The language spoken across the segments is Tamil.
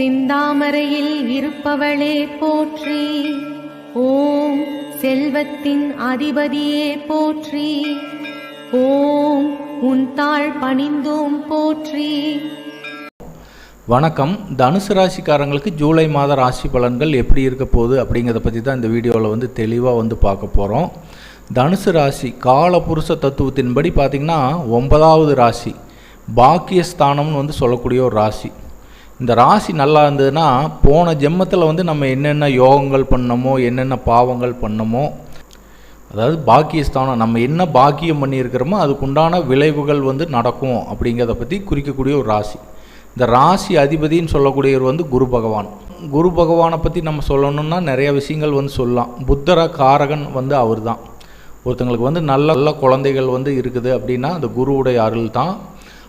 சிந்தாமரையில் இருப்பவளே போற்றி. ஓம் செல்வத்தின் அதிபதியே போற்றி. ஓம் உன் தாழ் பணிந்தோம் போற்றி. வணக்கம். தனுசு ராசிக்காரங்களுக்கு ஜூலை மாத ராசி பலன்கள் எப்படி இருக்க போகுது அப்படிங்கிறத பற்றி தான் இந்த வீடியோவில் வந்து தெளிவாக வந்து பார்க்க போகிறோம் தனுசு ராசி காலபுருஷ தத்துவத்தின்படி பார்த்திங்கன்னா ஒன்பதாவது ராசி. பாக்கியஸ்தானம்னு வந்து சொல்லக்கூடிய ஒரு ராசி. இந்த ராசி நல்லா இருந்ததுன்னா போன ஜென்மத்தில் வந்து நம்ம என்னென்ன யோகங்கள் பண்ணமோ என்னென்ன பாவங்கள் பண்ணமோ அதாவது பாக்கியஸ்தானம் நம்ம என்ன பாக்கியம் பண்ணியிருக்கிறோமோ அதுக்குண்டான விளைவுகள் வந்து நடக்கும் அப்படிங்கிறத பற்றி குறிக்கக்கூடிய ஒரு ராசி. இந்த ராசி அதிபதின்னு சொல்லக்கூடியவர் வந்து குரு பகவான். குரு பகவானை பற்றி நம்ம சொல்லணும்னா நிறைய விஷயங்கள் வந்து சொல்லலாம். புத்தர காரகன் வந்து அவர் தான் ஒருத்தங்களுக்கு வந்து நல்ல நல்ல குழந்தைகள் வந்து இருக்குது அப்படின்னா அந்த குருவுடைய அருள் தான்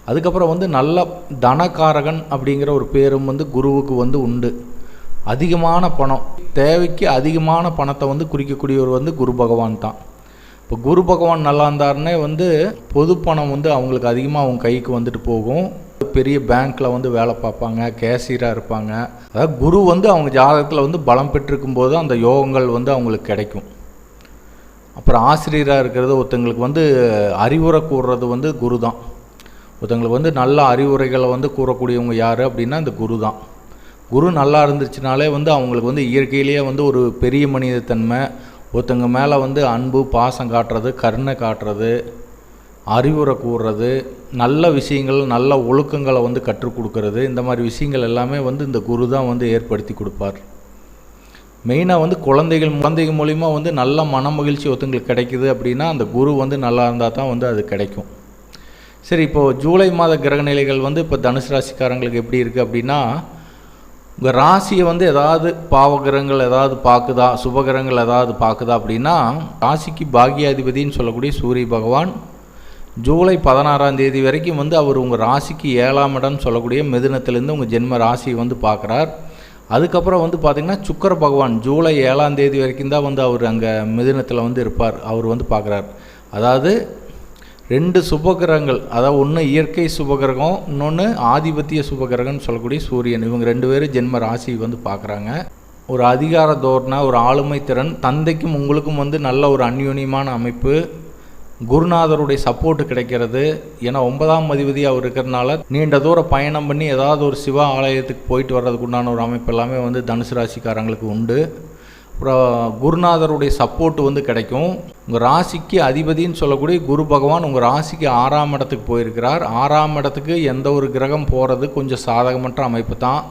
அதுக்கப்புறம் வந்து நல்ல தனகாரகன் அப்படிங்கிற ஒரு பேரும் வந்து குருவுக்கு வந்து உண்டு. அதிகமான பணம். தேவைக்கு அதிகமான பணத்தை வந்து குறிக்கக்கூடியவர் வந்து குரு பகவான் தான். இப்போ குரு பகவான் நல்லா இருந்தாருன்னே வந்து பொது பணம் வந்து அவங்களுக்கு அதிகமாக அவங்க கைக்கு வந்துட்டு போகும். பெரிய பேங்க்கில் வந்து வேலை பார்ப்பாங்க கேஷியராக இருப்பாங்க. அதாவது குரு வந்து அவங்க ஜாதகத்தில் வந்து பலம் பெற்றிருக்கும் போது அந்த யோகங்கள் வந்து அவங்களுக்கு கிடைக்கும். அப்புறம் ஆசிரியராக இருக்கிறது ஒருத்தங்களுக்கு வந்து அறிவுரை கூறுறது வந்து குரு தான். ஒருத்தங்களுக்கு வந்து நல்ல அறிவுரைகளை வந்து கூறக்கூடியவங்க யார் அப்படின்னா அந்த குரு தான். குரு நல்லா இருந்துச்சுனாலே வந்து அவங்களுக்கு வந்து இயற்கையிலேயே வந்து ஒரு பெரிய மனிதத்தன்மை ஒருத்தங்க மேலே வந்து அன்பு பாசம் காட்டுறது கருணை காட்டுறது அறிவுரை கூறுறது நல்ல விஷயங்கள் நல்ல ஒழுக்கங்களை வந்து கற்றுக் கொடுக்கறது இந்த மாதிரி விஷயங்கள் எல்லாமே வந்து இந்த குரு தான் வந்து ஏற்படுத்தி கொடுப்பார். மெயினாக வந்து குழந்தைகள் குழந்தைகள் மூலிமா வந்து நல்ல மன மகிழ்ச்சி ஒருத்தங்களுக்கு கிடைக்குது அப்படின்னா அந்த குரு வந்து நல்லா இருந்தால் தான் வந்து அது கிடைக்கும். சரி இப்போது ஜூலை மாத கிரகநிலைகள் வந்து இப்போ தனுசு ராசிக்காரங்களுக்கு எப்படி இருக்குது அப்படின்னா உங்கள் ராசியை வந்து ஏதாவது பாவகிரகங்கள் ஏதாவது பார்க்குதா சுபகிரகங்கள் ஏதாவது பார்க்குதா அப்படின்னா ராசிக்கு பாக்யாதிபதின்னு சொல்லக்கூடிய சூரிய பகவான் ஜூலை பதினாறாம் தேதி வரைக்கும் வந்து அவர் உங்கள் ராசிக்கு ஏழாம் இடம்னு சொல்லக்கூடிய மிதுனத்திலேருந்து உங்கள் ஜென்ம ராசியை வந்து பார்க்குறார். அதுக்கப்புறம் வந்து பார்த்திங்கன்னா சுக்கர பகவான் ஜூலை ஏழாம் தேதி வரைக்கும் தான் வந்து அவர் அங்கே மிதுனத்தில் வந்து இருப்பார் அவர் வந்து பார்க்குறார். அதாவது ரெண்டு சுபகிரகங்கள் அதாவது ஒன்று இயற்கை சுபகிரகம் இன்னொன்று ஆதிபத்திய சுபகிரகம்னு சொல்லக்கூடிய சூரியன். இவங்க ரெண்டு பேரும் ஜென்ம ராசி வந்து பார்க்குறாங்க. ஒரு அதிகார தோரணை ஒரு ஆளுமை திறன் தந்தைக்கும் உங்களுக்கும் வந்து நல்ல ஒரு அந்யூன்யமான அமைப்பு. குருநாதருடைய சப்போர்ட் கிடைக்கிறது. ஏன்னா ஒன்பதாம் அதிபதி அவர் இருக்கிறனால நீண்ட தூரம் பயணம் பண்ணி ஏதாவது ஒரு சிவ ஆலயத்துக்கு போயிட்டு வர்றதுக்கு உண்டான ஒரு அமைப்பு எல்லாமே வந்து தனுசு ராசிக்காரங்களுக்கு உண்டு. அப்புறம் குருநாதருடைய சப்போர்ட் வந்து கிடைக்கும். உங்கள் ராசிக்கு அதிபதின்னு சொல்லக்கூடிய குரு பகவான் உங்கள் ராசிக்கு ஆறாம் இடத்துக்கு போயிருக்கிறார். ஆறாம் இடத்துக்கு எந்த ஒரு கிரகம் போகிறது கொஞ்சம் சாதகமற்ற அமைப்பு தான்.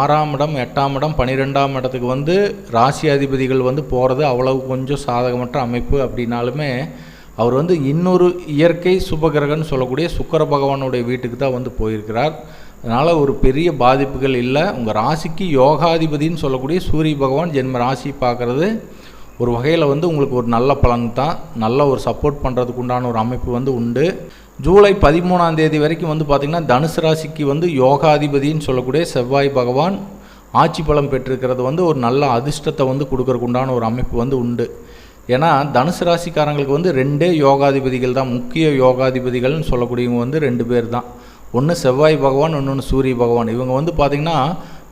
ஆறாம் இடம் எட்டாம் இடம் பன்னிரெண்டாம் இடத்துக்கு வந்து ராசி அதிபதிகள் வந்து போகிறது அவ்வளவு கொஞ்சம் சாதகமற்ற அமைப்பு அப்படின்னாலுமே அவர் வந்து இன்னொரு இயற்கை சுபகிரகன்னு சொல்லக்கூடிய சுக்கர பகவானுடைய வீட்டுக்கு தான் வந்து போயிருக்கிறார். அதனால் ஒரு பெரிய பாதிப்புகள் இல்லை. உங்கள் ராசிக்கு யோகாதிபதின்னு சொல்லக்கூடிய சூரிய பகவான் ஜென்ம ராசி பார்க்குறது ஒரு வகையில் வந்து உங்களுக்கு ஒரு நல்ல பலன் தான் நல்ல ஒரு சப்போர்ட் பண்ணுறதுக்கு உண்டான ஒரு அமைப்பு வந்து உண்டு. ஜூலை பதிமூணாம் தேதி வரைக்கும் வந்து பார்த்திங்கன்னா தனுசு ராசிக்கு வந்து யோகாதிபதின்னு சொல்லக்கூடிய செவ்வாய் பகவான் ஆட்சி பலம் பெற்றிருக்கிறது வந்து ஒரு நல்ல அதிர்ஷ்டத்தை வந்து கொடுக்கறதுக்கு உண்டான ஒரு அமைப்பு வந்து உண்டு. ஏன்னா தனுசு ராசிக்காரங்களுக்கு வந்து ரெண்டே யோகாதிபதிகள் தான். முக்கிய யோகாதிபதிகள்னு சொல்லக்கூடியவங்க வந்து ரெண்டு பேர் தான் ஒன்று செவ்வாய் பகவான் இன்னொன்று சூரிய பகவான். இவங்க வந்து பார்த்திங்கன்னா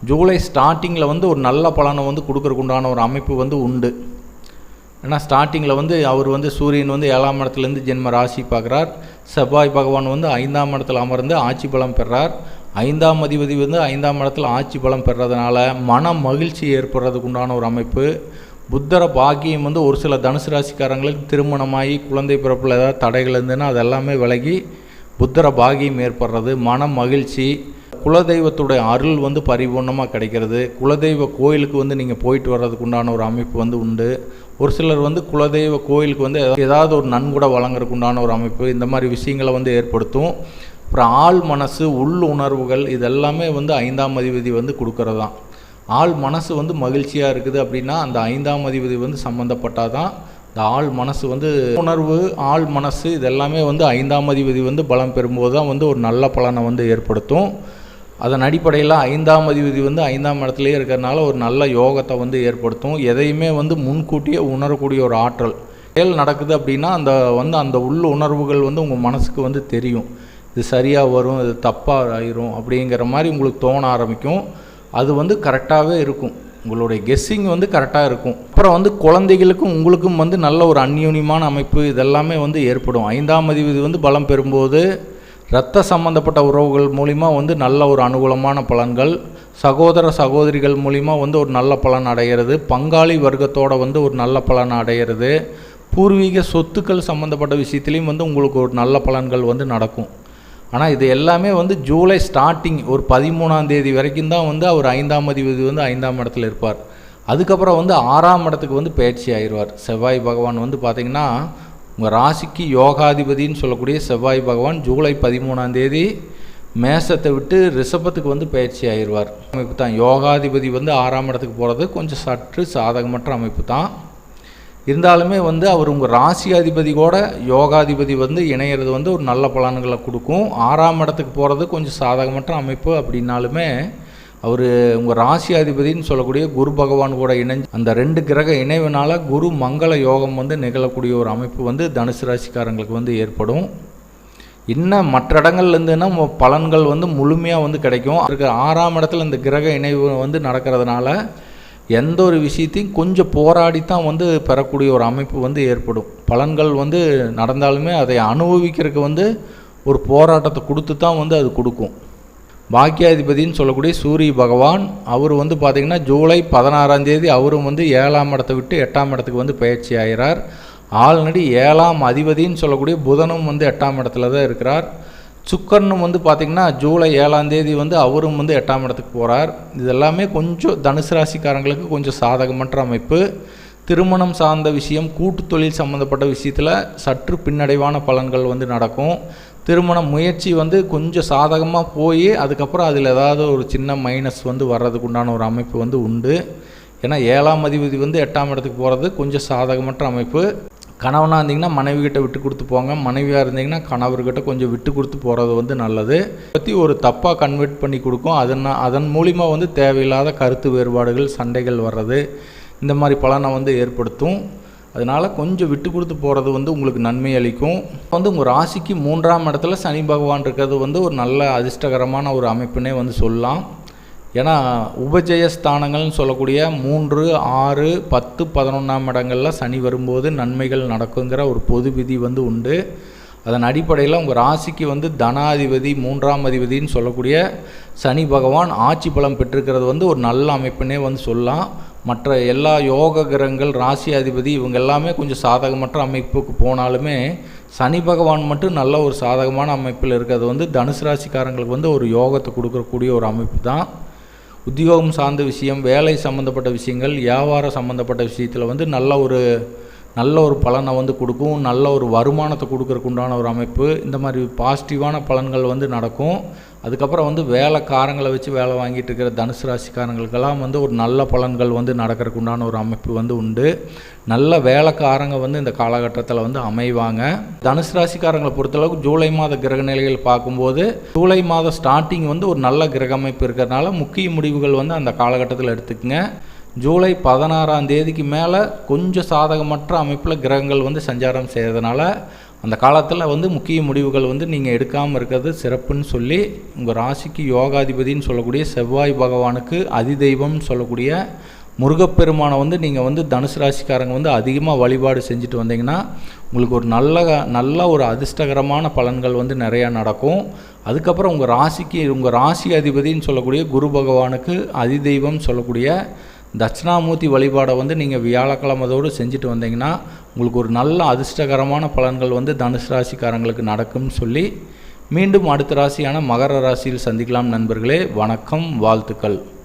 ஜூலை ஸ்டார்டிங்கில் வந்து ஒரு நல்ல பலனை வந்து கொடுக்குறக்குண்டான ஒரு அமைப்பு வந்து உண்டு. ஏன்னா ஸ்டார்டிங்கில் வந்து அவர் வந்து சூரியன் வந்து ஏழாம் இடத்துலேருந்து ஜென்ம ராசி பார்க்குறார். செவ்வாய் பகவான் வந்து ஐந்தாம் இடத்துல அமர்ந்து ஆட்சி பலம் பெறார். ஐந்தாம் அதிபதி வந்து ஐந்தாம் இடத்துல ஆட்சி பலம் பெறதுனால மன மகிழ்ச்சி ஏற்படுறதுக்கு உண்டான ஒரு அமைப்பு. புத்தர பாக்கியம் வந்து ஒரு சில தனுசு ராசிக்காரங்களுக்கு திருமணமாகி குழந்தை பிறப்பில் ஏதாவது தடைகள் இருந்ததுன்னா அதெல்லாமே விலகி புத்தர பாகியம் ஏற்படுறது மன மகிழ்ச்சி குலதெய்வத்துடைய அருள் வந்து பரிபூர்ணமாக கிடைக்கிறது. குலதெய்வ கோயிலுக்கு வந்து நீங்கள் போயிட்டு வர்றதுக்கு உண்டான ஒரு அமைப்பு வந்து உண்டு. ஒரு சிலர் வந்து குலதெய்வ கோயிலுக்கு வந்து ஏதாவது ஒரு நன்கொடை வழங்குறதுக்கு உண்டான ஒரு அமைப்பு இந்த மாதிரி விஷயங்களை வந்து ஏற்படுத்தும். அப்புறம் ஆள் மனசு உள் உணர்வுகள் இதெல்லாமே வந்து ஐந்தாம் அதிபதி வந்து கொடுக்கறதான் ஆள் மனசு வந்து மகிழ்ச்சியாக இருக்குது அப்படின்னா அந்த ஐந்தாம் அதிபதி வந்து சம்மந்தப்பட்டால் தான் இந்த ஆள் மனசு வந்து உணர்வு ஆள் மனசு இதெல்லாமே வந்து ஐந்தாம் அதிபதி வந்து பலம் பெறும்போது தான் வந்து ஒரு நல்ல பலனை வந்து ஏற்படுத்தும். அதன் அடிப்படையில் ஐந்தாம் அதிபதி வந்து ஐந்தாம் இடத்துலையே இருக்கிறனால ஒரு நல்ல யோகத்தை வந்து ஏற்படுத்தும். எதையுமே வந்து முன்கூட்டியே உணரக்கூடிய ஒரு ஆற்றல். செயல் நடக்குது அப்படின்னா அந்த வந்து அந்த உள்ள உணர்வுகள் வந்து உங்கள் மனசுக்கு வந்து தெரியும். இது சரியாக வரும் இது தப்பாக ஆயிரும் அப்படிங்கிற மாதிரி உங்களுக்கு தோண ஆரம்பிக்கும். அது வந்து கரெக்டாகவே இருக்கும். உங்களுடைய கெஸ்ஸிங் வந்து கரெக்டாக இருக்கும். அப்புறம் வந்து குழந்தைகளுக்கும் உங்களுக்கும் வந்து நல்ல ஒரு அந்யூன்யமான அமைப்பு இதெல்லாமே வந்து ஏற்படும். ஐந்தாம் இது வந்து பலம் பெறும்போது இரத்த சம்பந்தப்பட்ட உறவுகள் மூலிமா வந்து நல்ல ஒரு அனுகூலமான பலன்கள் சகோதர சகோதரிகள் மூலிமா வந்து ஒரு நல்ல பலன் அடைகிறது. பங்காளி வர்க்கத்தோடு வந்து ஒரு நல்ல பலன் அடைகிறது. பூர்வீக சொத்துக்கள் சம்மந்தப்பட்ட விஷயத்துலேயும் வந்து உங்களுக்கு ஒரு நல்ல பலன்கள் வந்து நடக்கும். ஆனால் இது எல்லாமே வந்து ஜூலை ஸ்டார்டிங் ஒரு பதிமூணாம் தேதி வரைக்கும் தான் வந்து அவர் ஐந்தாம் அதிபதி வந்து ஐந்தாம் இடத்துல இருப்பார். அதுக்கப்புறம் வந்து ஆறாம் இடத்துக்கு வந்து பயிற்சி ஆயிடுவார். செவ்வாய் பகவான் வந்து பார்த்திங்கன்னா உங்கள் ராசிக்கு யோகாதிபதின்னு சொல்லக்கூடிய செவ்வாய் பகவான் ஜூலை பதிமூணாம் தேதி மேசத்தை விட்டு ரிஷபத்துக்கு வந்து பயிற்சி ஆயிடுவார். அமைப்பு தான். யோகாதிபதி வந்து ஆறாம் இடத்துக்கு போகிறது கொஞ்சம் சற்று சாதகமற்ற அமைப்பு தான். இருந்தாலுமே வந்து அவர் உங்கள் ராசி அதிபதி கூட யோகாதிபதி வந்து இணையிறது வந்து ஒரு நல்ல பலன்களை கொடுக்கும். ஆறாம் இடத்துக்கு போகிறது கொஞ்சம் சாதகமற்ற அமைப்பு அப்படின்னாலுமே அவர் உங்கள் ராசி அதிபதின்னு சொல்லக்கூடிய குரு பகவான் கூட இணைஞ்சு அந்த ரெண்டு கிரக இணைவினால் குரு மங்கள யோகம் வந்து நிகழக்கூடிய ஒரு அமைப்பு வந்து தனுசு ராசிக்காரங்களுக்கு வந்து ஏற்படும். இன்னும் மற்ற இடங்கள்லேருந்துன்னா பலன்கள் வந்து முழுமையாக வந்து கிடைக்கும். அதுக்கு ஆறாம் இடத்துல இந்த கிரக இணைவு வந்து நடக்கிறதுனால எந்த ஒரு விஷயத்தையும் கொஞ்சம் போராடி தான் வந்து பெறக்கூடிய ஒரு அமைப்பு வந்து ஏற்படும். பலன்கள் வந்து நடந்தாலுமே அதை அனுபவிக்கிறதுக்கு வந்து ஒரு போராட்டத்தை கொடுத்து தான் வந்து அது கொடுக்கும். பாக்கியாதிபதின்னு சொல்லக்கூடிய சூரிய பகவான் அவர் வந்து பார்த்திங்கன்னா ஜூலை பதினாறாம் தேதி அவரும் வந்து ஏழாம் இடத்தை விட்டு எட்டாம் இடத்துக்கு வந்து பயிற்சி ஆகிறார். ஆல்ரெடி ஏழாம் அதிபதின்னு சொல்லக்கூடிய புதனும் வந்து எட்டாம் இடத்துல தான் இருக்கிறார். சுக்கரனும் வந்து பார்த்திங்கன்னா ஜூலை ஏழாம் தேதி வந்து அவரும் வந்து எட்டாம் இடத்துக்கு போகிறார் இதெல்லாமே கொஞ்சம் தனுசு ராசிக்காரங்களுக்கு கொஞ்சம் சாதகமற்ற அமைப்பு. திருமணம் சார்ந்த விஷயம் கூட்டு தொழில் சம்மந்தப்பட்ட விஷயத்தில் சற்று பின்னடைவான பலன்கள் வந்து நடக்கும். திருமண முயற்சி வந்து கொஞ்சம் சாதகமாக போய் அதுக்கப்புறம் அதில் ஏதாவது ஒரு சின்ன மைனஸ் வந்து வர்றதுக்கு உண்டான ஒரு அமைப்பு வந்து உண்டு. ஏன்னா ஏழாம் அதிபதி வந்து எட்டாம் இடத்துக்கு போகிறது கொஞ்சம் சாதகமற்ற அமைப்பு. கணவனாக இருந்தீங்கன்னா மனைவிகிட்ட விட்டு கொடுத்து போங்க. மனைவியாக இருந்தீங்கன்னா கணவர்கிட்ட கொஞ்சம் விட்டு கொடுத்து போகிறது வந்து நல்லது. பற்றி ஒரு தப்பாக கன்வெர்ட் பண்ணி கொடுக்கும். அதன் அதன் மூலிமா வந்து தேவையில்லாத கருத்து வேறுபாடுகள் சண்டைகள் வர்றது இந்த மாதிரி பலனை வந்து ஏற்படுத்தும். அதனால் கொஞ்சம் விட்டு கொடுத்து போகிறது வந்து உங்களுக்கு நன்மை அளிக்கும். வந்து உங்கள் ராசிக்கு மூன்றாம் இடத்துல சனி பகவான் இருக்கிறது வந்து ஒரு நல்ல அதிர்ஷ்டகரமான ஒரு அமைப்புனே வந்து சொல்லலாம். ஏன்னா உபஜயஸ்தானங்கள்னு சொல்லக்கூடிய மூன்று ஆறு பத்து பதினொன்றாம் இடங்களில் சனி வரும்போது நன்மைகள் நடக்குங்கிற ஒரு பொது விதி வந்து உண்டு. அதன் அடிப்படையில் உங்கள் ராசிக்கு வந்து தனாதிபதி மூன்றாம் அதிபதின்னு சொல்லக்கூடிய சனி பகவான் ஆட்சி பலம் பெற்றிருக்கிறது வந்து ஒரு நல்ல அமைப்புனே வந்து சொல்லலாம். மற்ற எல்லா யோக கிரகங்கள் ராசி அதிபதி இவங்க எல்லாமே கொஞ்சம் சாதகமற்ற அமைப்புக்கு போனாலுமே சனி பகவான் மட்டும் நல்ல ஒரு சாதகமான அமைப்பில் இருக்கிறது வந்து தனுசு ராசிக்காரங்களுக்கு வந்து ஒரு யோகத்தை கொடுக்கக்கூடிய ஒரு அமைப்பு தான். உத்தியோகம் சார்ந்த விஷயம் வேலை சம்மந்தப்பட்ட விஷயங்கள் வியாபாரம் சம்மந்தப்பட்ட விஷயத்தில் வந்து நல்ல ஒரு நல்ல ஒரு பலனை வந்து கொடுக்கும் நல்ல ஒரு வருமானத்தை கொடுக்கறதுக்கு உண்டான ஒரு அமைப்பு. இந்த மாதிரி பாசிட்டிவான பலன்கள் வந்து நடக்கும். அதுக்கப்புறம் வந்து வேலைக்காரங்களை வச்சு வேலை வாங்கிட்டு இருக்கிற தனுசு ராசிக்காரங்களுக்கெல்லாம் வந்து ஒரு நல்ல பலன்கள் வந்து நடக்கிறதுக்கு உண்டான ஒரு அமைப்பு வந்து உண்டு. நல்ல வேலைக்காரங்க வந்து இந்த காலகட்டத்தில் வந்து அமைவாங்க. தனுசு ராசிக்காரங்களை பொறுத்தளவுக்கு ஜூலை மாத கிரக நிலைகள் பார்க்கும்போது ஜூலை மாத ஸ்டார்டிங் வந்து ஒரு நல்ல கிரக அமைப்பு இருக்கிறதுனால முக்கிய முடிவுகள் வந்து அந்த காலகட்டத்தில் எடுத்துக்கங்க. ஜூலை பதினாறாம் தேதிக்கு மேலே கொஞ்சம் சாதகமற்ற அமைப்பில் கிரகங்கள் வந்து சஞ்சாரம் செய்கிறதுனால அந்த காலத்தில் வந்து முக்கிய முடிவுகள் வந்து நீங்கள் எடுக்காமல் இருக்கிறது சிறப்புன்னு சொல்லி உங்கள் ராசிக்கு யோகாதிபதின்னு சொல்லக்கூடிய செவ்வாய் பகவானுக்கு அதிதெய்வம்னு சொல்லக்கூடிய முருகப்பெருமானை வந்து நீங்கள் வந்து தனுசு ராசிக்காரங்க வந்து அதிகமாக வழிபாடு செஞ்சுட்டு வந்தீங்கன்னா உங்களுக்கு ஒரு நல்ல நல்ல ஒரு அதிர்ஷ்டகரமான பலன்கள் வந்து நிறையா நடக்கும். அதுக்கப்புறம் உங்கள் ராசிக்கு உங்கள் ராசி அதிபதின்னு சொல்லக்கூடிய குரு பகவானுக்கு அதிதெய்வம் சொல்லக்கூடிய தட்சிணாமூர்த்தி வழிபாடை வந்து நீங்கள் வியாழக்கிழமதோடு செஞ்சுட்டு வந்தீங்கன்னா உங்களுக்கு ஒரு நல்ல அதிர்ஷ்டகரமான பலன்கள் வந்து தனுசு ராசிக்காரங்களுக்கு நடக்கும்னு சொல்லி மீண்டும் அடுத்த ராசியான மகர ராசியில் சந்திக்கலாம் நண்பர்களே. வணக்கம் வாழ்த்துக்கள்.